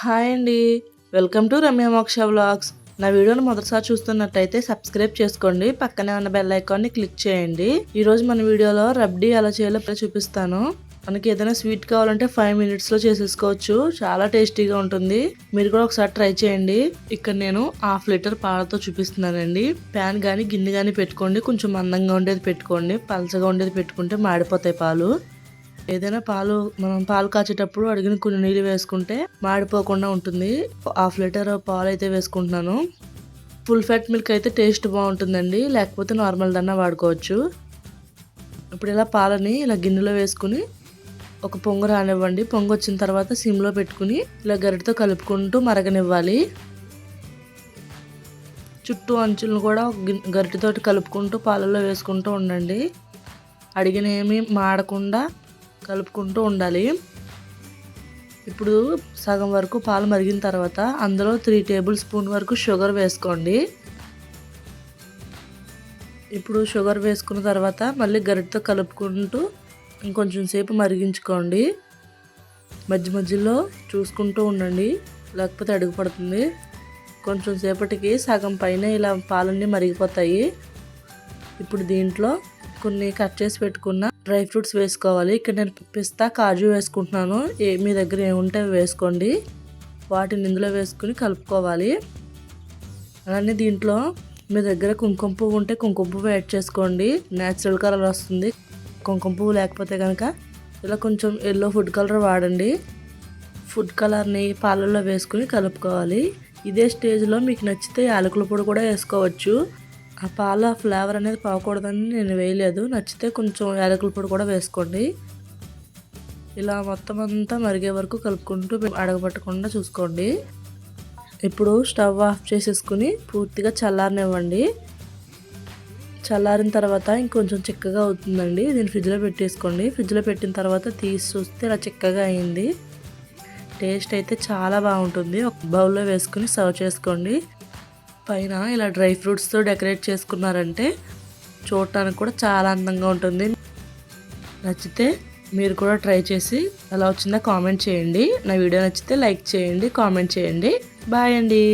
Hi అండి. Welcome to Ramya మోక్ష vlogs. నా వీడియోని మొదటిసారి చూస్తున్నట్టయితే సబ్స్క్రైబ్ చేసుకోండి. పక్కనే ఉన్న బెల్ ఐకాన్ని క్లిక్ చేయండి. ఈరోజు మన వీడియోలో రబ్డీ ఎలా చేయాలో ఇప్పుడు చూపిస్తాను. మనకి ఏదైనా స్వీట్ కావాలంటే ఫైవ్ మినిట్స్లో చేసేసుకోవచ్చు. చాలా టేస్టీగా ఉంటుంది. మీరు కూడా ఒకసారి ట్రై చేయండి. ఇక్కడ నేను హాఫ్ లీటర్ పాలతో చూపిస్తున్నానండి. ప్యాన్ కానీ గిన్నె కానీ పెట్టుకోండి. కొంచెం మందంగా ఉండేది పెట్టుకోండి. పలచగా ఉండేది పెట్టుకుంటే మాడిపోతాయి పాలు. ఏదైనా పాలు మనం పాలు కాచేటప్పుడు అడిగిన కొన్ని నీళ్ళు వేసుకుంటే మాడిపోకుండా ఉంటుంది. హాఫ్ లీటర్ పాలు అయితే వేసుకుంటున్నాను. ఫుల్ ఫ్యాట్ మిల్క్ అయితే టేస్ట్ బాగుంటుందండి. లేకపోతే నార్మల్ దన్నా వాడుకోవచ్చు. ఇప్పుడు ఇలా పాలని ఇలా గిన్నెలో వేసుకుని ఒక పొంగు రానివ్వండి. పొంగు వచ్చిన తర్వాత సిమ్లో పెట్టుకుని ఇలా గరిటతో కలుపుకుంటూ మరగనివ్వాలి. చుట్టూ అంచులను కూడా గరిటతోటి కలుపుకుంటూ పాలల్లో వేసుకుంటూ ఉండండి. అడిగిన ఏమీ మాడకుండా కలుపుకుంటూ ఉండాలి. ఇప్పుడు సగం వరకు పాలు మరిగిన తర్వాత అందులో త్రీ టేబుల్ స్పూన్ వరకు షుగర్ వేసుకోండి. ఇప్పుడు షుగర్ వేసుకున్న తర్వాత మళ్ళీ గరిటతో కలుపుకుంటూ ఇంకొంచెం సేపు మరిగించుకోండి. మధ్య మధ్యలో చూసుకుంటూ ఉండండి. లేకపోతే అడుగు పడుతుంది. కొంచెం సేపటికి సగం పైన ఇలా పాలన్నీ మరిగిపోతాయి. ఇప్పుడు దీంట్లో కొన్ని కట్ చేసి పెట్టుకున్న డ్రై ఫ్రూట్స్ వేసుకోవాలి. ఇక్కడ నేను పిస్తా కాజు వేసుకుంటున్నాను. ఏ మీ దగ్గర ఏముంటే వేసుకోండి. వాటిని ఇందులో వేసుకుని కలుపుకోవాలి. అలానే దీంట్లో మీ దగ్గర కుంకుమ పువ్వు ఉంటే కుంకుమ పువ్వు యాడ్ చేసుకోండి. న్యాచురల్ కలర్ వస్తుంది. కుంకుమ పువ్వు లేకపోతే కనుక ఇలా కొంచెం ఎల్లో ఫుడ్ కలర్ వాడండి. ఫుడ్ కలర్ని పాలల్లో వేసుకుని కలుపుకోవాలి. ఇదే స్టేజ్లో మీకు నచ్చితే యాలకుల పొడి కూడా వేసుకోవచ్చు. ఆ పాల ఫ్లేవర్ అనేది పోకూడదని నేను వేయలేదు. నచ్చితే కొంచెం యాలకుల పొడి కూడా వేసుకోండి. ఇలా మొత్తం అంతా మరిగే వరకు కలుపుకుంటూ అడగబట్టకుండా చూసుకోండి. ఇప్పుడు స్టవ్ ఆఫ్ చేసేసుకుని పూర్తిగా చల్లారనివ్వండి. చల్లారిన తర్వాత ఇంకొంచెం చిక్కగా అవుతుందండి. దీన్ని ఫ్రిడ్జ్లో పెట్టేసుకోండి. ఫ్రిడ్జ్లో పెట్టిన తర్వాత తీసి చూస్తే ఇలా చిక్కగా అయింది. టేస్ట్ అయితే చాలా బాగుంటుంది. ఒక బౌల్లో వేసుకుని సర్వ్ చేసుకోండి. పైన ఇలా డ్రై ఫ్రూట్స్తో డెకరేట్ చేసుకున్నారంటే చూడటానికి కూడా చాలా అందంగా ఉంటుంది. నచ్చితే మీరు కూడా ట్రై చేసి ఎలా వచ్చిందో కామెంట్ చేయండి. నా వీడియో నచ్చితే లైక్ చేయండి కామెంట్ చేయండి. బాయ్ అండి.